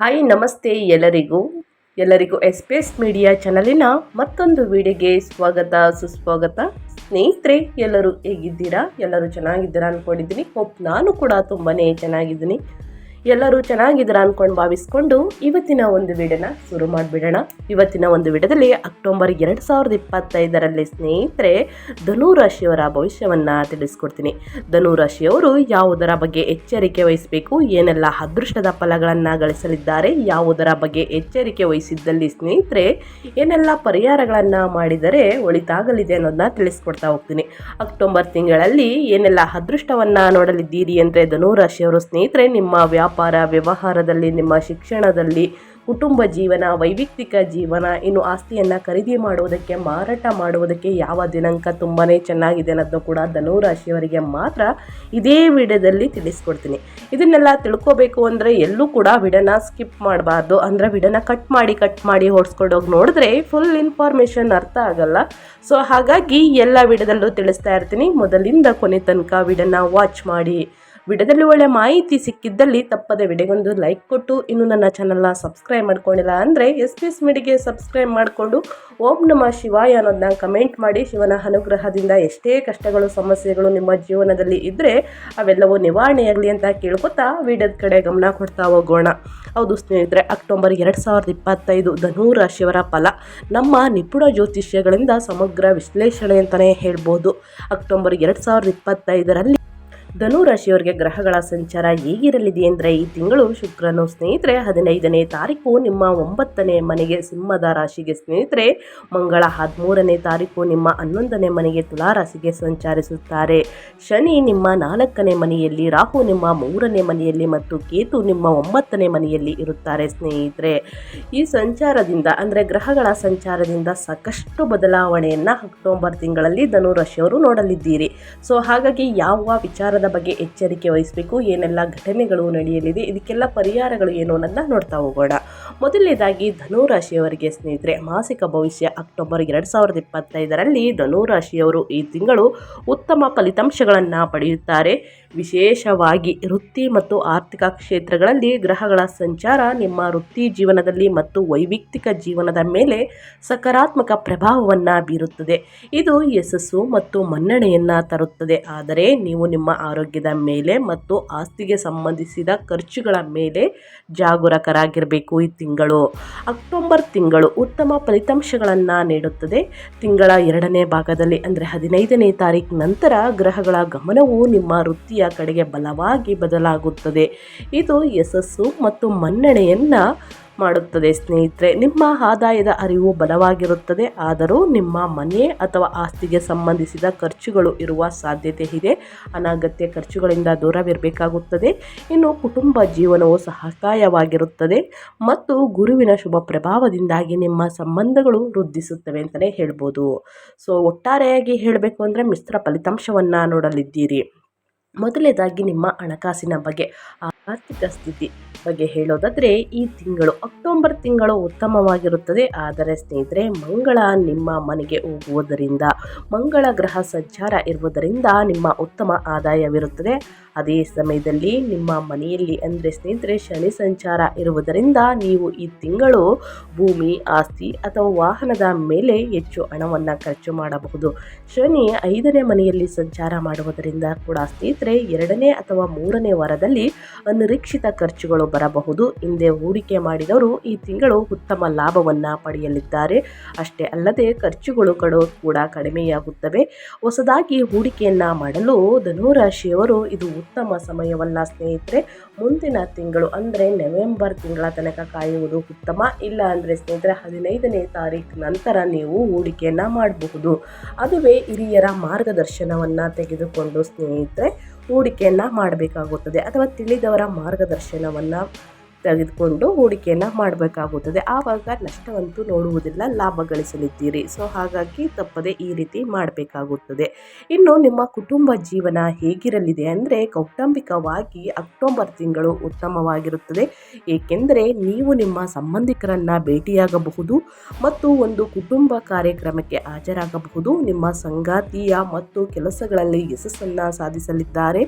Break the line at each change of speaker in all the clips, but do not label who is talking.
Hi ನಮಸ್ತೆ ಎಲ್ಲರಿಗೂ. ಎಲ್ಲರಿಗೂ ಎಸ್ಪೇಸ್ ಮೀಡಿಯಾ ಚಾನಲಿನ ಮತ್ತೊಂದು ವಿಡಿಯೋಗೆ ಸ್ವಾಗತ, ಸುಸ್ವಾಗತ. ಸ್ನೇಹಿತರೆ, ಎಲ್ಲರೂ ಹೇಗಿದ್ದೀರಾ? ಎಲ್ಲರೂ ಚೆನ್ನಾಗಿದ್ದೀರಾ ಅಂದ್ಕೊಂಡಿದ್ದೀನಿ ಹೋಪ್ ನಾನು ಕೂಡ ತುಂಬಾ ಚೆನ್ನಾಗಿದ್ದೀನಿ. ಎಲ್ಲರೂ ಚೆನ್ನಾಗಿದ್ದೀರಾ ಅಂದ್ಕೊಂಡು ಭಾವಿಸ್ಕೊಂಡು ಇವತ್ತಿನ ಒಂದು ವಿಡಿಯೋನ ಶುರು ಮಾಡಿಬಿಡೋಣ. ಇವತ್ತಿನ ಒಂದು ವಿಡಿಯೋದಲ್ಲಿ ಅಕ್ಟೋಬರ್ ಎರಡು ಸಾವಿರದ ಇಪ್ಪತ್ತೈದರಲ್ಲಿ ಸ್ನೇಹಿತರೆ ಧನುರಾಶಿಯವರ ಭವಿಷ್ಯವನ್ನು ತಿಳಿಸ್ಕೊಡ್ತೀನಿ. ಧನುರಾಶಿಯವರು ಯಾವುದರ ಬಗ್ಗೆ ಎಚ್ಚರಿಕೆ ವಹಿಸಬೇಕು, ಏನೆಲ್ಲ ಅದೃಷ್ಟದ ಫಲಗಳನ್ನು ಗಳಿಸಲಿದ್ದಾರೆ, ಯಾವುದರ ಬಗ್ಗೆ ಎಚ್ಚರಿಕೆ ವಹಿಸಿದ್ದಲ್ಲಿ ಸ್ನೇಹಿತರೆ, ಏನೆಲ್ಲ ಪರಿಹಾರಗಳನ್ನು ಮಾಡಿದರೆ ಒಳಿತಾಗಲಿದೆ ಅನ್ನೋದನ್ನ ತಿಳಿಸ್ಕೊಡ್ತಾ ಹೋಗ್ತೀನಿ. ಅಕ್ಟೋಬರ್ ತಿಂಗಳಲ್ಲಿ ಏನೆಲ್ಲ ಅದೃಷ್ಟವನ್ನು ನೋಡಲಿದ್ದೀರಿ ಅಂದರೆ ಧನುರಾಶಿಯವರು ಸ್ನೇಹಿತರೆ, ನಿಮ್ಮ ವ್ಯಾಪಾರ ವ್ಯವಹಾರದಲ್ಲಿ, ನಿಮ್ಮ ಶಿಕ್ಷಣದಲ್ಲಿ, ಕುಟುಂಬ ಜೀವನ, ವೈಯಕ್ತಿಕ ಜೀವನ, ಇನ್ನು ಆಸ್ತಿಯನ್ನು ಖರೀದಿ ಮಾಡುವುದಕ್ಕೆ ಮಾರಾಟ ಮಾಡುವುದಕ್ಕೆ ಯಾವ ದಿನಾಂಕ ತುಂಬಾ ಚೆನ್ನಾಗಿದೆ ಅನ್ನೋದನ್ನು ಕೂಡ ಧನುರಾಶಿಯವರಿಗೆ ಮಾತ್ರ ಇದೇ ವಿಡಿಯೋದಲ್ಲಿ ತಿಳಿಸ್ಕೊಡ್ತೀನಿ. ಇದನ್ನೆಲ್ಲ ತಿಳ್ಕೋಬೇಕು ಅಂದರೆ ಎಲ್ಲೂ ಕೂಡ ವಿಡನ ಸ್ಕಿಪ್ ಮಾಡಬಾರ್ದು. ಅಂದರೆ ವಿಡನ ಕಟ್ ಮಾಡಿ ಕಟ್ ಮಾಡಿ ಹೊಡ್ಸ್ಕೊಂಡೋಗಿ ನೋಡಿದ್ರೆ ಫುಲ್ ಇನ್ಫಾರ್ಮೇಷನ್ ಅರ್ಥ ಆಗಲ್ಲ. ಸೊ ಹಾಗಾಗಿ ಎಲ್ಲ ವಿಡಿಯೋದಲ್ಲೂ ತಿಳಿಸ್ತಾ ಇರ್ತೀನಿ. ಮೊದಲಿಂದ ಕೊನೆ ತನಕ ವಿಡನ್ನ ವಾಚ್ ಮಾಡಿ. ವಿಡಿಯೋದಲ್ಲಿ ಒಳ್ಳೆ ಮಾಹಿತಿ ಸಿಕ್ಕಿದ್ದಲ್ಲಿ ತಪ್ಪದೆ ವಿಡಿಯೋಗೊಂದು ಲೈಕ್ ಕೊಟ್ಟು ಇನ್ನು ನನ್ನ ಚಾನಲ್ನ ಸಬ್ಸ್ಕ್ರೈಬ್ ಮಾಡ್ಕೊಂಡಿಲ್ಲ ಅಂದರೆ ಎಸ್ ಪಿ ಎಸ್ ಮಿಡಿಗೆ ಸಬ್ಸ್ಕ್ರೈಬ್ ಮಾಡಿಕೊಂಡು ಓಂ ನಮ ಶಿವಾಯ ಅನ್ನೋದನ್ನ ಕಮೆಂಟ್ ಮಾಡಿ. ಶಿವನ ಅನುಗ್ರಹದಿಂದ ಎಷ್ಟೇ ಕಷ್ಟಗಳು, ಸಮಸ್ಯೆಗಳು ನಿಮ್ಮ ಜೀವನದಲ್ಲಿ ಇದ್ದರೆ ಅವೆಲ್ಲವೂ ನಿವಾರಣೆಯಾಗಲಿ ಅಂತ ಕೇಳ್ಕೊತಾ ವಿಡಿಯೋದ ಕಡೆ ಗಮನ ಕೊಡ್ತಾ ಹೋಗೋಣ. ಹೌದು ಸ್ನೇಹಿತರೆ, ಅಕ್ಟೋಬರ್ ಎರಡು ಸಾವಿರದ ಇಪ್ಪತ್ತೈದು ಧನು ರಾಶಿಯವರ ಫಲ. ನಮ್ಮ ನಿಪುಣ ಜ್ಯೋತಿಷ್ಯಗಳಿಂದ ಸಮಗ್ರ ವಿಶ್ಲೇಷಣೆ ಅಂತಲೇ ಹೇಳ್ಬೋದು. ಅಕ್ಟೋಬರ್ ಎರಡು ಸಾವಿರದ ಇಪ್ಪತ್ತೈದರಲ್ಲಿ ಧನು ರಾಶಿಯವರಿಗೆ ಗ್ರಹಗಳ ಸಂಚಾರ ಹೇಗಿರಲಿದೆ ಅಂದರೆ ಈ ತಿಂಗಳು ಶುಕ್ರನು ಸ್ನೇಹಿತರೆ ಹದಿನೈದನೇ ತಾರೀಕು ನಿಮ್ಮ ಒಂಬತ್ತನೇ ಮನೆಗೆ ಸಿಂಹದ ರಾಶಿಗೆ ಸ್ನೇಹಿತರೆ ಮಂಗಳ ಹದಿಮೂರನೇ ತಾರೀಕು ನಿಮ್ಮ ಹನ್ನೊಂದನೇ ಮನೆಗೆ ತುಲಾ ರಾಶಿಗೆ ಸಂಚರಿಸುತ್ತಾರೆ. ಶನಿ ನಿಮ್ಮ ನಾಲ್ಕನೇ ಮನೆಯಲ್ಲಿ, ರಾಹು ನಿಮ್ಮ ಮೂರನೇ ಮನೆಯಲ್ಲಿ ಮತ್ತು ಕೇತು ನಿಮ್ಮ ಒಂಬತ್ತನೇ ಮನೆಯಲ್ಲಿ ಇರುತ್ತಾರೆ ಸ್ನೇಹಿತರೆ. ಈ ಸಂಚಾರದಿಂದ ಅಂದರೆ ಗ್ರಹಗಳ ಸಂಚಾರದಿಂದ ಸಾಕಷ್ಟು ಬದಲಾವಣೆಯನ್ನು ಅಕ್ಟೋಬರ್ ತಿಂಗಳಲ್ಲಿ ಧನು ರಾಶಿಯವರು ನೋಡಲಿದ್ದೀರಿ. ಸೊ ಹಾಗಾಗಿ ಯಾವ ವಿಚಾರದ ಬಗ್ಗೆ ಎಚ್ಚರಿಕೆ ವಹಿಸಬೇಕು, ಏನೆಲ್ಲ ಘಟನೆಗಳು ನಡೆಯಲಿದೆ, ಇದಕ್ಕೆಲ್ಲ ಪರಿಹಾರಗಳು ಏನು ಅನ್ನೋದನ್ನ ನೋಡ್ತಾ ಹೋಗೋಣ. ಮೊದಲನೇದಾಗಿ, ಧನುರಾಶಿಯವರಿಗೆ ಸ್ನೇಹಿತರೆ, ಮಾಸಿಕ ಭವಿಷ್ಯ ಅಕ್ಟೋಬರ್ ಎರಡು ಸಾವಿರದ ಇಪ್ಪತ್ತೈದರಲ್ಲಿ ಧನುರಾಶಿಯವರು ಈ ತಿಂಗಳು ಉತ್ತಮ ಫಲಿತಾಂಶಗಳನ್ನು ಪಡೆಯುತ್ತಾರೆ. ವಿಶೇಷವಾಗಿ ವೃತ್ತಿ ಮತ್ತು ಆರ್ಥಿಕ ಕ್ಷೇತ್ರಗಳಲ್ಲಿ ಗ್ರಹಗಳ ಸಂಚಾರ ನಿಮ್ಮ ವೃತ್ತಿ ಜೀವನದಲ್ಲಿ ಮತ್ತು ವೈಯಕ್ತಿಕ ಜೀವನದ ಮೇಲೆ ಸಕಾರಾತ್ಮಕ ಪ್ರಭಾವವನ್ನು ಬೀರುತ್ತದೆ. ಇದು ಯಶಸ್ಸು ಮತ್ತು ಮನ್ನಣೆಯನ್ನು ತರುತ್ತದೆ. ಆದರೆ ನೀವು ನಿಮ್ಮ ಆರೋಗ್ಯದ ಮೇಲೆ ಮತ್ತು ಆಸ್ತಿಗೆ ಸಂಬಂಧಿಸಿದ ಖರ್ಚುಗಳ ಮೇಲೆ ಜಾಗರೂಕರಾಗಿರಬೇಕು ಈ ತಿಂಗಳು. ಅಕ್ಟೋಬರ್ ತಿಂಗಳು ಉತ್ತಮ ಫಲಿತಾಂಶಗಳನ್ನು ನೀಡುತ್ತದೆ. ತಿಂಗಳ ಎರಡನೇ ಭಾಗದಲ್ಲಿ ಅಂದರೆ ಹದಿನೈದನೇ ತಾರೀಕು ನಂತರ ಗ್ರಹಗಳ ಗಮನವು ನಿಮ್ಮ ವೃತ್ತಿಯ ಕಡೆಗೆ ಬಲವಾಗಿ ಬದಲಾಗುತ್ತದೆ. ಇದು ಯಶಸ್ಸು ಮತ್ತು ಮನ್ನಣೆಯನ್ನು ಮಾಡುತ್ತದೆ. ಸ್ನೇಹಿತರೆ, ನಿಮ್ಮ ಆದಾಯದ ಅರಿವು ಬಲವಾಗಿರುತ್ತದೆ. ಆದರೂ ನಿಮ್ಮ ಮನೆ ಅಥವಾ ಆಸ್ತಿಗೆ ಸಂಬಂಧಿಸಿದ ಖರ್ಚುಗಳು ಇರುವ ಸಾಧ್ಯತೆ ಇದೆ. ಅನಗತ್ಯ ಖರ್ಚುಗಳಿಂದ ದೂರವಿರಬೇಕಾಗುತ್ತದೆ. ಇನ್ನು ಕುಟುಂಬ ಜೀವನವು ಸಹಕಾಯವಾಗಿರುತ್ತದೆ ಮತ್ತು ಗುರುವಿನ ಶುಭ ಪ್ರಭಾವದಿಂದಾಗಿ ನಿಮ್ಮ ಸಂಬಂಧಗಳು ವೃದ್ಧಿಸುತ್ತವೆ ಅಂತಲೇ ಹೇಳ್ಬೋದು. ಸೊ, ಒಟ್ಟಾರೆಯಾಗಿ ಹೇಳಬೇಕು ಅಂದರೆ ಮಿಶ್ರ ಫಲಿತಾಂಶವನ್ನು ನೋಡಲಿದ್ದೀರಿ. ಮೊದಲನೇದಾಗಿ ನಿಮ್ಮ ಹಣಕಾಸಿನ ಬಗ್ಗೆ. ಆರ್ಥಿಕ ಸ್ಥಿತಿ ಬಗ್ಗೆ ಹೇಳೋದಾದರೆ, ಈ ತಿಂಗಳು ಅಕ್ಟೋಬರ್ ತಿಂಗಳು ಉತ್ತಮವಾಗಿರುತ್ತದೆ. ಆದರೆ ಸ್ನೇಹಿತರೆ, ಮಂಗಳ ನಿಮ್ಮ ಮನೆಗೆ ಹೋಗುವುದರಿಂದ, ಮಂಗಳ ಗ್ರಹ ಸಂಚಾರ ಇರುವುದರಿಂದ ನಿಮ್ಮ ಉತ್ತಮ ಆದಾಯವಿರುತ್ತದೆ. ಅದೇ ಸಮಯದಲ್ಲಿ ನಿಮ್ಮ ಮನೆಯಲ್ಲಿ ಅಂದರೆ ಸ್ನೇಹಿತರೆ, ಶನಿ ಸಂಚಾರ ಇರುವುದರಿಂದ ನೀವು ಈ ತಿಂಗಳು ಭೂಮಿ, ಆಸ್ತಿ ಅಥವಾ ವಾಹನದ ಮೇಲೆ ಹೆಚ್ಚು ಹಣವನ್ನು ಖರ್ಚು ಮಾಡಬಹುದು. ಶನಿ ಐದನೇ ಮನೆಯಲ್ಲಿ ಸಂಚಾರ ಮಾಡುವುದರಿಂದ ಕೂಡ ಸ್ನೇಹಿತರೆ, ಎರಡನೇ ಅಥವಾ ಮೂರನೇ ವಾರದಲ್ಲಿ ಅನಿರೀಕ್ಷಿತ ಖರ್ಚುಗಳು ಬರಬಹುದು. ಹಿಂದೆ ಹೂಡಿಕೆ ಮಾಡಿದವರು ಈ ತಿಂಗಳು ಉತ್ತಮ ಲಾಭವನ್ನು ಪಡೆಯಲಿದ್ದಾರೆ. ಅಷ್ಟೇ ಅಲ್ಲದೆ ಖರ್ಚುಗಳು ಕಡು ಕೂಡ ಕಡಿಮೆಯಾಗುತ್ತವೆ. ಹೊಸದಾಗಿ ಹೂಡಿಕೆಯನ್ನು ಮಾಡಲು ಧನುರಾಶಿಯವರು ಇದು ಉತ್ತಮ ಸಮಯವಲ್ಲ ಸ್ನೇಹಿತರೆ. ಮುಂದಿನ ತಿಂಗಳು, ಅಂದರೆ ನವೆಂಬರ್ ತಿಂಗಳ ತನಕ ಕಾಯುವುದು ಉತ್ತಮ. ಇಲ್ಲ ಅಂದರೆ ಸ್ನೇಹಿತರೆ, ಹದಿನೈದನೇ ತಾರೀಕು ನಂತರ ನೀವು ಹೂಡಿಕೆಯನ್ನು ಮಾಡಬಹುದು. ಅದುವೇ ಹಿರಿಯರ ಮಾರ್ಗದರ್ಶನವನ್ನು ತೆಗೆದುಕೊಂಡು ಸ್ನೇಹಿತರೆ, ಹೂಡಿಕೆಯನ್ನು ಮಾಡಬೇಕಾಗುತ್ತದೆ. ಅಥವಾ ತಿಳಿದವರ ಮಾರ್ಗದರ್ಶನವನ್ನು ತೆಗೆದುಕೊಂಡು ಹೂಡಿಕೆಯನ್ನು ಮಾಡಬೇಕಾಗುತ್ತದೆ. ಆವಾಗ ನಷ್ಟವಂತೂ ನೋಡುವುದಿಲ್ಲ, ಲಾಭ ಗಳಿಸಲಿದ್ದೀರಿ. ಸೊ ಹಾಗಾಗಿ ತಪ್ಪದೆ ಈ ರೀತಿ ಮಾಡಬೇಕಾಗುತ್ತದೆ. ಇನ್ನು ನಿಮ್ಮ ಕುಟುಂಬ ಜೀವನ ಹೇಗಿರಲಿದೆ ಅಂದರೆ ಕೌಟುಂಬಿಕವಾಗಿ ಅಕ್ಟೋಬರ್ ತಿಂಗಳು ಉತ್ತಮವಾಗಿರುತ್ತದೆ. ಏಕೆಂದರೆ ನೀವು ನಿಮ್ಮ ಸಂಬಂಧಿಕರನ್ನು ಭೇಟಿಯಾಗಬಹುದು ಮತ್ತು ಒಂದು ಕುಟುಂಬ ಕಾರ್ಯಕ್ರಮಕ್ಕೆ ಹಾಜರಾಗಬಹುದು. ನಿಮ್ಮ ಸಂಗಾತಿಯ ಮತ್ತು ಕೆಲಸಗಳಲ್ಲಿ ಯಶಸ್ಸನ್ನು ಸಾಧಿಸಲಿದ್ದಾರೆ.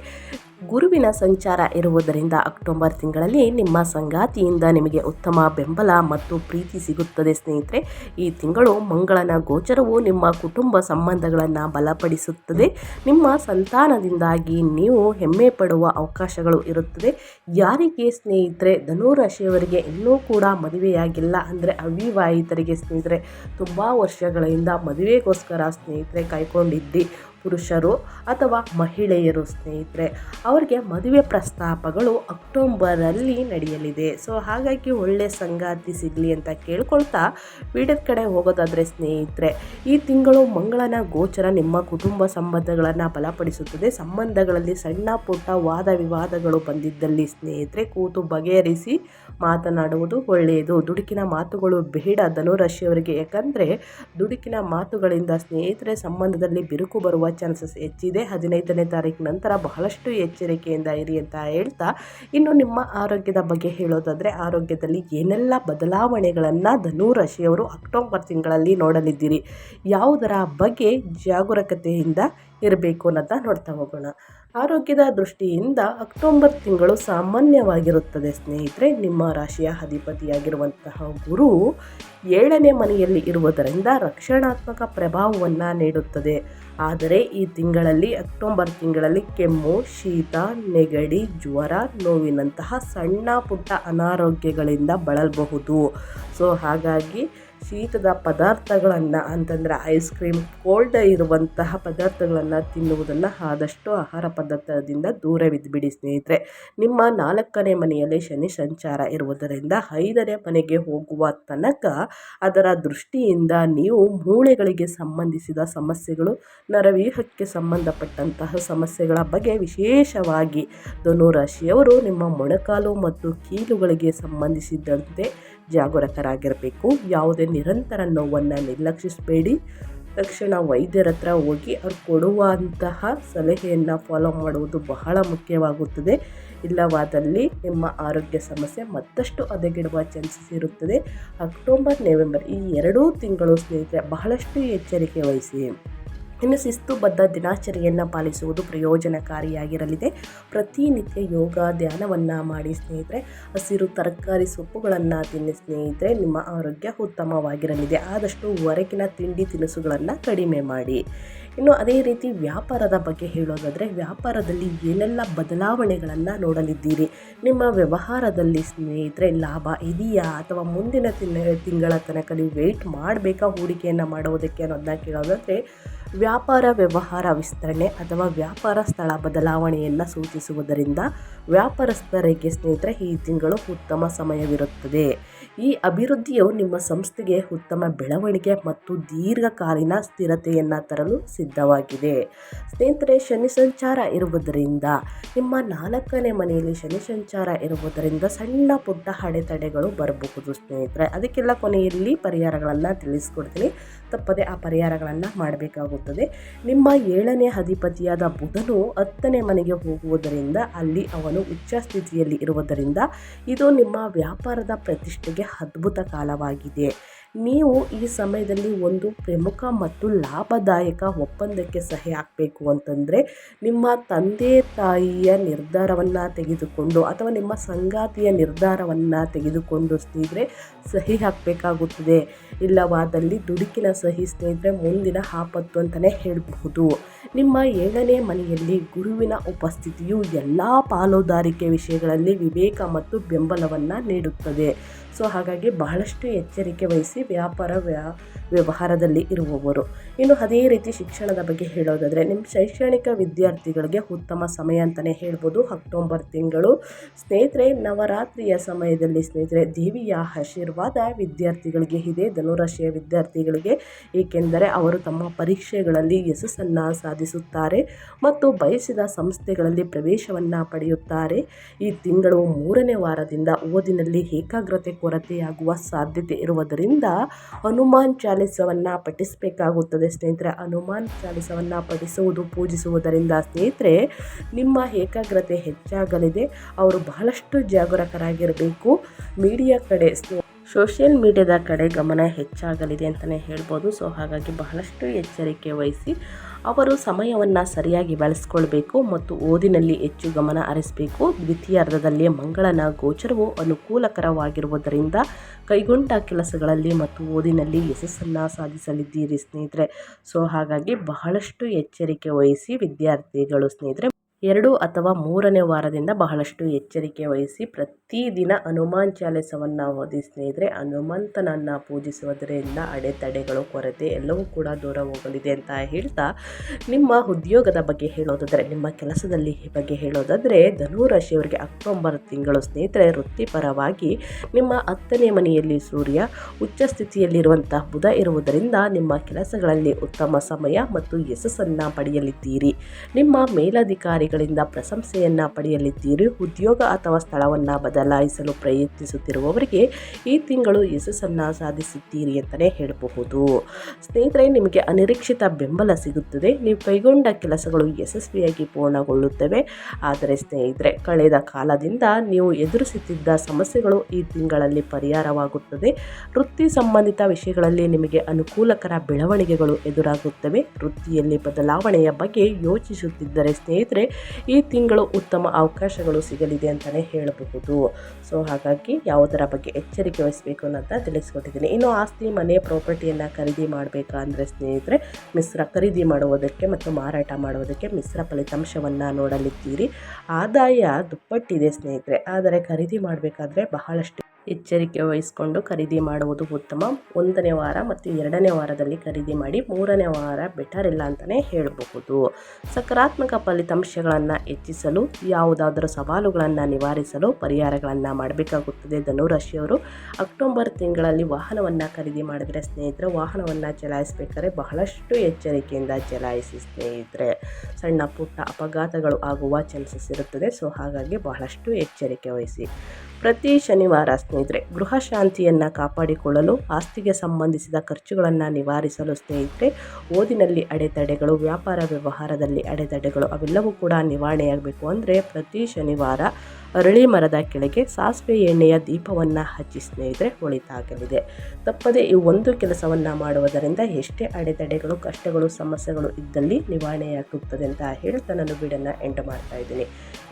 ಗುರುವಿನ ಸಂಚಾರ ಇರುವುದರಿಂದ ಅಕ್ಟೋಬರ್ ತಿಂಗಳಲ್ಲಿ ನಿಮ್ಮ ಸಂಗಾತಿಯಿಂದ ನಿಮಗೆ ಉತ್ತಮ ಬೆಂಬಲ ಮತ್ತು ಪ್ರೀತಿ ಸಿಗುತ್ತದೆ ಸ್ನೇಹಿತರೆ. ಈ ತಿಂಗಳು ಮಂಗಳನ ಗೋಚರವು ನಿಮ್ಮ ಕುಟುಂಬ ಸಂಬಂಧಗಳನ್ನು ಬಲಪಡಿಸುತ್ತದೆ. ನಿಮ್ಮ ಸಂತಾನದಿಂದಾಗಿ ನೀವು ಹೆಮ್ಮೆ ಪಡುವ ಅವಕಾಶಗಳು ಇರುತ್ತದೆ. ಯಾರಿಗೆ ಸ್ನೇಹಿತರೆ, ಧನುರಾಶಿಯವರಿಗೆ ಇನ್ನೂ ಕೂಡ ಮದುವೆಯಾಗಿಲ್ಲ ಅಂದರೆ ಅವಿವಾಹಿತರಿಗೆ ಸ್ನೇಹಿತರೆ. ತುಂಬ ವರ್ಷಗಳಿಂದ ಮದುವೆಗೋಸ್ಕರ ಸ್ನೇಹಿತರೆ ಕಾಯ್ಕೊಂಡಿದ್ದಿ ಪುರುಷರು ಅಥವಾ ಮಹಿಳೆಯರು ಸ್ನೇಹಿತರೆ, ಅವರಿಗೆ ಮದುವೆ ಪ್ರಸ್ತಾಪಗಳು ಅಕ್ಟೋಬರಲ್ಲಿ ನಡೆಯಲಿದೆ. ಸೊ, ಹಾಗಾಗಿ ಒಳ್ಳೆ ಸಂಗಾತಿ ಸಿಗಲಿ ಅಂತ ಕೇಳ್ಕೊಳ್ತಾ ವಿಡಿಯೋದ ಕಡೆ ಹೋಗೋದಾದರೆ ಸ್ನೇಹಿತರೆ, ಈ ತಿಂಗಳು ಮಂಗಳನ ಗೋಚರ ನಿಮ್ಮ ಕುಟುಂಬ ಸಂಬಂಧಗಳನ್ನು ಬಲಪಡಿಸುತ್ತದೆ. ಸಂಬಂಧಗಳಲ್ಲಿ ಸಣ್ಣ ಪುಟ್ಟ ವಾದ ವಿವಾದಗಳು ಬಂದಿದ್ದಲ್ಲಿ ಸ್ನೇಹಿತರೆ, ಕೂತು ಬಗೆಹರಿಸಿ ಮಾತನಾಡುವುದು ಒಳ್ಳೆಯದು. ದುಡುಕಿನ ಮಾತುಗಳು ಬೇಡ ಧನುರಾಶಿಯವರಿಗೆ, ಯಾಕಂದರೆ ದುಡುಕಿನ ಮಾತುಗಳಿಂದ ಸ್ನೇಹಿತರೆ ಸಂಬಂಧದಲ್ಲಿ ಬಿರುಕು ಬರುವ ಚಾನ್ಸಸ್ ಹೆಚ್ಚಿದೆ. ಹದಿನೈದನೇ ತಾರೀಕು ನಂತರ ಬಹಳಷ್ಟು ಎಚ್ಚರಿಕೆಯಿಂದ ಇರಿ ಅಂತ ಹೇಳ್ತಾ, ಇನ್ನು ನಿಮ್ಮ ಆರೋಗ್ಯದ ಬಗ್ಗೆ ಹೇಳೋದಾದರೆ, ಆರೋಗ್ಯದಲ್ಲಿ ಏನೆಲ್ಲ ಬದಲಾವಣೆಗಳನ್ನು ಧನುರಾಶಿಯವರು ಅಕ್ಟೋಬರ್ ತಿಂಗಳಲ್ಲಿ ನೋಡಲಿದ್ದೀರಿ, ಯಾವುದರ ಬಗ್ಗೆ ಜಾಗರೂಕತೆಯಿಂದ ಇರಬೇಕು ಅನ್ನೋದನ್ನ ನೋಡ್ತಾ ಹೋಗೋಣ. ಆರೋಗ್ಯದ ದೃಷ್ಟಿಯಿಂದ ಅಕ್ಟೋಬರ್ ತಿಂಗಳು ಸಾಮಾನ್ಯವಾಗಿರುತ್ತದೆ ಸ್ನೇಹಿತರೆ. ನಿಮ್ಮ ರಾಶಿಯ ಅಧಿಪತಿಯಾಗಿರುವಂತಹ ಗುರು ಏಳನೇ ಮನೆಯಲ್ಲಿ ಇರುವುದರಿಂದ ರಕ್ಷಣಾತ್ಮಕ ಪ್ರಭಾವವನ್ನು ನೀಡುತ್ತದೆ. ಆದರೆ ಈ ತಿಂಗಳಲ್ಲಿ, ಅಕ್ಟೋಬರ್ ತಿಂಗಳಲ್ಲಿ ಕೆಮ್ಮು, ಶೀತ, ನೆಗಡಿ, ಜ್ವರ, ನೋವಿನಂತಹ ಸಣ್ಣ ಪುಟ್ಟ ಅನಾರೋಗ್ಯಗಳಿಂದ ಬಳಲಬಹುದು. ಸೊ ಹಾಗಾಗಿ ಶೀತದ ಪದಾರ್ಥಗಳನ್ನು ಅಂತಂದರೆ ಐಸ್ ಕ್ರೀಮ್ ಕೋಲ್ಡ್ ಇರುವಂತಹ ಪದಾರ್ಥಗಳನ್ನು ತಿನ್ನುವುದನ್ನು ಆದಷ್ಟು ಆಹಾರ ಪದಾರ್ಥದಿಂದ ದೂರವಿದ್ದುಬಿಡಿ ಸ್ನೇಹಿತರೆ. ನಿಮ್ಮ ನಾಲ್ಕನೇ ಮನೆಯಲ್ಲಿ ಶನಿ ಸಂಚಾರ ಇರುವುದರಿಂದ ಐದನೇ ಮನೆಗೆ ಹೋಗುವ ತನಕ ಅದರ ದೃಷ್ಟಿಯಿಂದ ನೀವು ಮೂಳೆಗಳಿಗೆ ಸಂಬಂಧಿಸಿದ ಸಮಸ್ಯೆಗಳು, ನರವ್ಯೂಹಕ್ಕೆ ಸಂಬಂಧಪಟ್ಟಂತಹ ಸಮಸ್ಯೆಗಳ ಬಗ್ಗೆ ವಿಶೇಷವಾಗಿ ಧನುರಾಶಿಯವರು ನಿಮ್ಮ ಮೊಣಕಾಲು ಮತ್ತು ಕೀಲುಗಳಿಗೆ ಸಂಬಂಧಿಸಿದಂತೆ ಜಾಗರೂಕರಾಗಿರಬೇಕು. ಯಾವುದೇ ನಿರಂತರ ನೋವನ್ನು ನಿರ್ಲಕ್ಷಿಸಬೇಡಿ. ತಕ್ಷಣ ವೈದ್ಯರ ಹತ್ರ ಹೋಗಿ ಅವ್ರು ಕೊಡುವಂತಹ ಸಲಹೆಯನ್ನು ಫಾಲೋ ಮಾಡುವುದು ಬಹಳ ಮುಖ್ಯವಾಗುತ್ತದೆ. ಇಲ್ಲವಾದಲ್ಲಿ ನಿಮ್ಮ ಆರೋಗ್ಯ ಸಮಸ್ಯೆ ಮತ್ತಷ್ಟು ಹದಗೆಡುವ ಚಾನ್ಸಸ್ ಇರುತ್ತದೆ. ಅಕ್ಟೋಬರ್, ನವೆಂಬರ್ ಈ ಎರಡೂ ತಿಂಗಳು ಸ್ನೇಹಿತರೆ ಬಹಳಷ್ಟು ಎಚ್ಚರಿಕೆ ವಹಿಸಿ. ಇನ್ನು ಶಿಸ್ತುಬದ್ಧ ದಿನಾಚರಣೆಯನ್ನು ಪಾಲಿಸುವುದು ಪ್ರಯೋಜನಕಾರಿಯಾಗಿರಲಿದೆ. ಪ್ರತಿನಿತ್ಯ ಯೋಗ ಧ್ಯಾನವನ್ನು ಮಾಡಿ ಸ್ನೇಹಿತರೆ, ಹಸಿರು ತರಕಾರಿ ಸೊಪ್ಪುಗಳನ್ನು ತಿನ್ನಿ ಸ್ನೇಹಿತರೆ, ನಿಮ್ಮ ಆರೋಗ್ಯ ಉತ್ತಮವಾಗಿರಲಿದೆ. ಆದಷ್ಟು ಹೊರಗಿನ ತಿಂಡಿ ತಿನಿಸುಗಳನ್ನು ಕಡಿಮೆ ಮಾಡಿ. ಇನ್ನು ಅದೇ ರೀತಿ ವ್ಯಾಪಾರದ ಬಗ್ಗೆ ಹೇಳೋದಾದರೆ, ವ್ಯಾಪಾರದಲ್ಲಿ ಏನೆಲ್ಲ ಬದಲಾವಣೆಗಳನ್ನು ನೋಡಲಿದ್ದೀರಿ? ನಿಮ್ಮ ವ್ಯವಹಾರದಲ್ಲಿ ಸ್ನೇಹಿತರೆ, ಲಾಭ ಇದೆಯಾ? ಅಥವಾ ಮುಂದಿನ ತಿಂಗಳ ತನಕ ನೀವು ವೆಯ್ಟ್ ಮಾಡಬೇಕಾ? ಹೂಡಿಕೆಯನ್ನು ಮಾಡೋದಕ್ಕೆ ಅನ್ನೋದನ್ನ ಕೇಳೋದಾದರೆ ವ್ಯಾಪಾರ ವ್ಯವಹಾರ ವಿಸ್ತರಣೆ ಅಥವಾ ವ್ಯಾಪಾರ ಸ್ಥಳ ಬದಲಾವಣೆಯನ್ನು ಸೂಚಿಸುವುದರಿಂದ ವ್ಯಾಪಾರಸ್ಥರಿಗೆ ಸ್ನೇಹಿತರೆ, ಈ ತಿಂಗಳು ಉತ್ತಮ ಸಮಯವಿರುತ್ತದೆ. ಈ ಅಭಿವೃದ್ಧಿಯು ನಿಮ್ಮ ಸಂಸ್ಥೆಗೆ ಉತ್ತಮ ಬೆಳವಣಿಗೆ ಮತ್ತು ದೀರ್ಘಕಾಲೀನ ಸ್ಥಿರತೆಯನ್ನು ತರಲು ಸಿದ್ಧವಾಗಿದೆ. ಸ್ನೇಹಿತರೆ, ಶನಿ ಸಂಚಾರ ಇರುವುದರಿಂದ, ನಿಮ್ಮ ನಾಲ್ಕನೇ ಮನೆಯಲ್ಲಿ ಶನಿ ಸಂಚಾರ ಇರುವುದರಿಂದ ಸಣ್ಣ ಪುಟ್ಟ ಅಡೆತಡೆಗಳು ಬರಬಹುದು ಸ್ನೇಹಿತರೆ. ಅದಕ್ಕೆಲ್ಲ ಕೊನೆಯಲ್ಲಿ ಪರಿಹಾರಗಳನ್ನು ತಿಳಿಸ್ಕೊಡ್ತೀನಿ. ತಪ್ಪದೆ ಆ ಪರಿಹಾರಗಳನ್ನು ಮಾಡಬೇಕಾಗುತ್ತದೆ. ನಿಮ್ಮ ಏಳನೇ ಅಧಿಪತಿಯಾದ ಬುಧನು ಹತ್ತನೇ ಮನೆಗೆ ಹೋಗುವುದರಿಂದ, ಅಲ್ಲಿ ಅವನು ಉಚ್ಚ ಸ್ಥಿತಿಯಲ್ಲಿ ಇರುವುದರಿಂದ ಇದು ನಿಮ್ಮ ವ್ಯಾಪಾರದ ಪ್ರತಿಷ್ಠೆಗೆ ಅದ್ಭುತ ಕಾಲವಾಗಿದೆ. ನೀವು ಈ ಸಮಯದಲ್ಲಿ ಒಂದು ಪ್ರಮುಖ ಮತ್ತು ಲಾಭದಾಯಕ ಒಪ್ಪಂದಕ್ಕೆ ಸಹಿ ಹಾಕಬೇಕು ಅಂತಂದರೆ ನಿಮ್ಮ ತಂದೆ ತಾಯಿಯ ನಿರ್ಧಾರವನ್ನು ತೆಗೆದುಕೊಂಡು ಅಥವಾ ನಿಮ್ಮ ಸಂಗಾತಿಯ ನಿರ್ಧಾರವನ್ನು ತೆಗೆದುಕೊಂಡು ಸ್ನೇಹಿತರೆ ಸಹಿ ಹಾಕಬೇಕಾಗುತ್ತದೆ. ಇಲ್ಲವಾದಲ್ಲಿ ದುಡುಕಿನ ಸಹಿ ಸ್ನೇಹಿತರೆ ಮುಂದಿನ ಆಪತ್ತು ಅಂತಲೇ ಹೇಳಬಹುದು. ನಿಮ್ಮ ಏಳನೇ ಮನೆಯಲ್ಲಿ ಗುರುವಿನ ಉಪಸ್ಥಿತಿಯು ಎಲ್ಲ ಪಾಲುದಾರಿಕೆ ವಿಷಯಗಳಲ್ಲಿ ವಿವೇಕ ಮತ್ತು ಬೆಂಬಲವನ್ನು ನೀಡುತ್ತದೆ. ಸೊ ಹಾಗಾಗಿ ಬಹಳಷ್ಟು ಎಚ್ಚರಿಕೆ ವಹಿಸಿ ವ್ಯಾಪಾರ ವ್ಯಾ ವ್ಯವಹಾರದಲ್ಲಿ ಇರುವವರು. ಇನ್ನು ಅದೇ ರೀತಿ ಶಿಕ್ಷಣದ ಬಗ್ಗೆ ಹೇಳೋದಾದರೆ ನಿಮ್ಮ ಶೈಕ್ಷಣಿಕ ವಿದ್ಯಾರ್ಥಿಗಳಿಗೆ ಉತ್ತಮ ಸಮಯ ಅಂತಲೇ ಹೇಳ್ಬೋದು. ಅಕ್ಟೋಬರ್ ತಿಂಗಳು ಸ್ನೇಹಿತರೆ, ನವರಾತ್ರಿಯ ಸಮಯದಲ್ಲಿ ಸ್ನೇಹಿತರೆ, ದೇವಿಯ ಆಶೀರ್ವಾದ ವಿದ್ಯಾರ್ಥಿಗಳಿಗೆ ಇದೆ. ಧನುರಾಶಿಯ ವಿದ್ಯಾರ್ಥಿಗಳಿಗೆ, ಏಕೆಂದರೆ ಅವರು ತಮ್ಮ ಪರೀಕ್ಷೆಗಳಲ್ಲಿ ಯಶಸ್ಸನ್ನು ಸಾಧಿಸುತ್ತಾರೆ ಮತ್ತು ಬಯಸಿದ ಸಂಸ್ಥೆಗಳಲ್ಲಿ ಪ್ರವೇಶವನ್ನು ಪಡೆಯುತ್ತಾರೆ. ಈ ತಿಂಗಳು ಮೂರನೇ ವಾರದಿಂದ ಓದಿನಲ್ಲಿ ಏಕಾಗ್ರತೆ ಕೊರತೆಯಾಗುವ ಸಾಧ್ಯತೆ ಇರುವುದರಿಂದ ಹನುಮಾನ್ ಚಾಲಿಸವನ್ನು ಪಠಿಸಬೇಕಾಗುತ್ತದೆ. ಸ್ನೇಹಿತರೆ, ಹನುಮಾನ್ ಚಾಲಿಸವನ್ನು ಪಠಿಸುವುದು, ಪೂಜಿಸುವುದರಿಂದ ಸ್ನೇಹಿತರೆ, ನಿಮ್ಮ ಏಕಾಗ್ರತೆ ಹೆಚ್ಚಾಗಲಿದೆ. ಅವರು ಬಹಳಷ್ಟು ಜಾಗರೂಕರಾಗಿರಬೇಕು. ಮೀಡಿಯಾ ಕಡೆ ಸೋಷಿಯಲ್ ಮೀಡಿಯಾದ ಕಡೆ ಗಮನ ಹೆಚ್ಚಾಗಲಿದೆ ಅಂತಲೇ ಹೇಳ್ಬೋದು. ಸೊ, ಹಾಗಾಗಿ ಬಹಳಷ್ಟು ಎಚ್ಚರಿಕೆ ವಹಿಸಿ ಅವರು ಸಮಯವನ್ನು ಸರಿಯಾಗಿ ಬಳಸ್ಕೊಳ್ಬೇಕು ಮತ್ತು ಓದಿನಲ್ಲಿ ಹೆಚ್ಚು ಗಮನ ಹರಿಸಬೇಕು. ದ್ವಿತೀಯಾರ್ಧದಲ್ಲಿ ಮಂಗಳನ ಗೋಚರವು ಅನುಕೂಲಕರವಾಗಿರುವುದರಿಂದ ಕೈಗೊಂಡ ಕೆಲಸಗಳಲ್ಲಿ ಮತ್ತು ಓದಿನಲ್ಲಿ ಯಶಸ್ಸನ್ನು ಸಾಧಿಸಲಿದ್ದೀರಿ ಸ್ನೇಹಿತರೆ. ಸೊ, ಹಾಗಾಗಿ ಬಹಳಷ್ಟು ಎಚ್ಚರಿಕೆ ವಹಿಸಿ ವಿದ್ಯಾರ್ಥಿಗಳು ಸ್ನೇಹಿತರೆ. ಎರಡು ಅಥವಾ ಮೂರನೇ ವಾರದಿಂದ ಬಹಳಷ್ಟು ಎಚ್ಚರಿಕೆ ವಹಿಸಿ ಪ್ರತಿದಿನ ಹನುಮಾನ್ ಚಾಲಿಸವನ್ನು ಓದಿ ಸ್ನೇಹಿತರೆ, ಹನುಮಂತನನ್ನು ಪೂಜಿಸುವುದರಿಂದ ಅಡೆತಡೆಗಳು, ಕೊರತೆ ಎಲ್ಲವೂ ಕೂಡ ದೂರ ಹೋಗಲಿದೆ ಅಂತ ಹೇಳ್ತಾ ನಿಮ್ಮ ಉದ್ಯೋಗದ ಬಗ್ಗೆ ಹೇಳೋದಾದರೆ, ನಿಮ್ಮ ಕೆಲಸದಲ್ಲಿ ಬಗ್ಗೆ ಹೇಳೋದಾದರೆ ಧನುರಾಶಿಯವರಿಗೆ ಅಕ್ಟೋಬರ್ ತಿಂಗಳು ಸ್ನೇಹಿತರೆ ವೃತ್ತಿಪರವಾಗಿ ನಿಮ್ಮ ಹತ್ತನೇ ಮನೆಯಲ್ಲಿ ಸೂರ್ಯ ಉಚ್ಚ ಸ್ಥಿತಿಯಲ್ಲಿರುವಂಥ ಬುಧ ಇರುವುದರಿಂದ ನಿಮ್ಮ ಕೆಲಸಗಳಲ್ಲಿ ಉತ್ತಮ ಸಮಯ ಮತ್ತು ಯಶಸ್ಸನ್ನು ಪಡೆಯಲಿದ್ದೀರಿ. ನಿಮ್ಮ ಮೇಲಧಿಕಾರಿಗಳಿಂದ ಪ್ರಶಂಸೆಯನ್ನು ಪಡೆಯಲಿದ್ದೀರಿ. ಉದ್ಯೋಗ ಅಥವಾ ಸ್ಥಳವನ್ನು ಬದಲಾಯಿಸಲು ಪ್ರಯತ್ನಿಸುತ್ತಿರುವವರಿಗೆ ಈ ತಿಂಗಳು ಯಶಸ್ಸನ್ನು ಸಾಧಿಸುತ್ತೀರಿ ಅಂತಲೇ ಹೇಳಬಹುದು. ಸ್ನೇಹಿತರೆ, ನಿಮಗೆ ಅನಿರೀಕ್ಷಿತ ಬೆಂಬಲ ಸಿಗುತ್ತದೆ. ನೀವು ಕೈಗೊಂಡ ಕೆಲಸಗಳು ಯಶಸ್ವಿಯಾಗಿ ಪೂರ್ಣಗೊಳ್ಳುತ್ತವೆ. ಆದರೆ ಸ್ನೇಹಿತರೆ, ಕಳೆದ ಕಾಲದಿಂದ ನೀವು ಎದುರಿಸುತ್ತಿದ್ದ ಸಮಸ್ಯೆಗಳು ಈ ತಿಂಗಳಲ್ಲಿ ಪರಿಹಾರವಾಗುತ್ತದೆ. ವೃತ್ತಿ ಸಂಬಂಧಿತ ವಿಷಯಗಳಲ್ಲಿ ನಿಮಗೆ ಅನುಕೂಲಕರ ಬೆಳವಣಿಗೆಗಳು ಎದುರಾಗುತ್ತವೆ. ವೃತ್ತಿಯಲ್ಲಿ ಬದಲಾವಣೆಯ ಬಗ್ಗೆ ಯೋಚಿಸುತ್ತಿದ್ದರೆ ಸ್ನೇಹಿತರೆ ಈ ತಿಂಗಳು ಉತ್ತಮ ಅವಕಾಶಗಳು ಸಿಗಲಿದೆ ಅಂತಲೇ ಹೇಳಬಹುದು. ಸೊ ಹಾಗಾಗಿ ಯಾವುದರ ಬಗ್ಗೆ ಎಚ್ಚರಿಕೆ ವಹಿಸಬೇಕು ಅಂತ ತಿಳಿಸ್ಕೊಟ್ಟಿದ್ದೀನಿ. ಇನ್ನು ಆಸ್ತಿ, ಮನೆ, ಪ್ರಾಪರ್ಟಿಯನ್ನು ಖರೀದಿ ಮಾಡಬೇಕಂದ್ರೆ ಸ್ನೇಹಿತರೆ, ಮಿಶ್ರ ಖರೀದಿ ಮಾಡುವುದಕ್ಕೆ ಮತ್ತು ಮಾರಾಟ ಮಾಡುವುದಕ್ಕೆ ಮಿಶ್ರ ಫಲಿತಾಂಶವನ್ನು ನೋಡಲಿದ್ದೀರಿ. ಆದಾಯ ದುಪ್ಪಟ್ಟಿದೆ ಸ್ನೇಹಿತರೆ. ಆದರೆ ಖರೀದಿ ಮಾಡಬೇಕಾದ್ರೆ ಬಹಳಷ್ಟು ಎಚ್ಚರಿಕೆ ವಹಿಸಿಕೊಂಡು ಖರೀದಿ ಮಾಡುವುದು ಉತ್ತಮ. ಒಂದನೇ ವಾರ ಮತ್ತು ಎರಡನೇ ವಾರದಲ್ಲಿ ಖರೀದಿ ಮಾಡಿ ಮೂರನೇ ವಾರ ಬೆಟರ್ ಇಲ್ಲ ಅಂತಲೇ ಹೇಳಬಹುದು. ಸಕಾರಾತ್ಮಕ ಫಲಿತಾಂಶಗಳನ್ನು ಹೆಚ್ಚಿಸಲು, ಯಾವುದಾದರೂ ಸವಾಲುಗಳನ್ನು ನಿವಾರಿಸಲು ಪರಿಹಾರಗಳನ್ನು ಮಾಡಬೇಕಾಗುತ್ತದೆ. ಧನುರಾಶಿಯವರು, ಅಕ್ಟೋಬರ್ ತಿಂಗಳಲ್ಲಿ ವಾಹನವನ್ನು ಖರೀದಿ ಮಾಡಿದರೆ ಸ್ನೇಹಿತರೆ, ವಾಹನವನ್ನು ಚಲಾಯಿಸಬೇಕಾದ್ರೆ ಬಹಳಷ್ಟು ಎಚ್ಚರಿಕೆಯಿಂದ ಚಲಾಯಿಸಿ ಸ್ನೇಹಿತರೆ. ಸಣ್ಣ ಪುಟ್ಟ ಅಪಘಾತಗಳು ಆಗುವ ಚಾನ್ಸಸ್ ಇರುತ್ತದೆ. ಸೊ, ಹಾಗಾಗಿ ಬಹಳಷ್ಟು ಎಚ್ಚರಿಕೆ ವಹಿಸಿ. ಪ್ರತಿ ಶನಿವಾರ ಸ್ನೇಹಿತರೆ ಗೃಹ ಶಾಂತಿಯನ್ನು ಕಾಪಾಡಿಕೊಳ್ಳಲು, ಆಸ್ತಿಗೆ ಸಂಬಂಧಿಸಿದ ಖರ್ಚುಗಳನ್ನು ನಿವಾರಿಸಲು ಸ್ನೇಹಿತರೆ, ಓದಿನಲ್ಲಿ ಅಡೆತಡೆಗಳು, ವ್ಯಾಪಾರ ವ್ಯವಹಾರದಲ್ಲಿ ಅಡೆತಡೆಗಳು, ಅವೆಲ್ಲವೂ ಕೂಡ ನಿವಾರಣೆಯಾಗಬೇಕು. ಅಂದರೆ ಪ್ರತಿ ಶನಿವಾರ ಅರಳಿ ಮರದ ಕೆಳಗೆ ಸಾಸಿವೆ ಎಣ್ಣೆಯ ದೀಪವನ್ನು ಹಚ್ಚಿ ಸ್ನೇಹಿತರೆ ಒಳಿತಾಗಲಿದೆ ತಪ್ಪದೆ ಈ ಒಂದು ಕೆಲಸವನ್ನು ಮಾಡುವುದರಿಂದ ಎಷ್ಟೇ ಅಡೆತಡೆಗಳು, ಕಷ್ಟಗಳು, ಸಮಸ್ಯೆಗಳು ಇದ್ದಲ್ಲಿ ನಿವಾರಣೆಯಾಗುತ್ತದೆ ಅಂತ ಹೇಳ್ತಾ ನಾನು ವಿಡಿಯೋನ ಎಂಡ್ ಮಾಡ್ತಾ ಇದ್ದೀನಿ.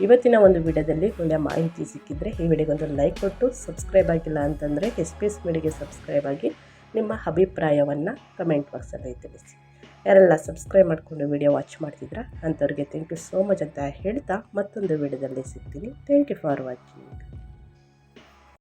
ಇವತ್ತಿನ ಒಂದು ವಿಡಿಯೋದಲ್ಲಿ ಒಳ್ಳೆಯ ಮಾಹಿತಿ ಸಿಕ್ಕಿದ್ರೆ ಈ ವಿಡಿಯೋಗೊಂದು ಲೈಕ್ ಕೊಟ್ಟು ಸಬ್ಸ್ಕ್ರೈಬ್ ಆಗಿಲ್ಲ ಅಂತಂದರೆ ಎಸ್ ಪಿ ಎಸ್ ಮೀಡಿಗೆ ಸಬ್ಸ್ಕ್ರೈಬ್ ಆಗಿ ನಿಮ್ಮ ಅಭಿಪ್ರಾಯವನ್ನು ಕಮೆಂಟ್ ಬಾಕ್ಸಲ್ಲಿ ತಿಳಿಸಿ. ಯಾರೆಲ್ಲ ಸಬ್ಸ್ಕ್ರೈಬ್ ಮಾಡಿಕೊಂಡು ವಿಡಿಯೋ ವಾಚ್ ಮಾಡ್ತಿದ್ರ ಅಂಥವ್ರಿಗೆ ಥ್ಯಾಂಕ್ ಯು ಸೋ ಮಚ್ ಅಂತ ಹೇಳ್ತಾ ಮತ್ತೊಂದು ವಿಡಿಯೋದಲ್ಲಿ ಸಿಗ್ತೀನಿ. Thank you for watching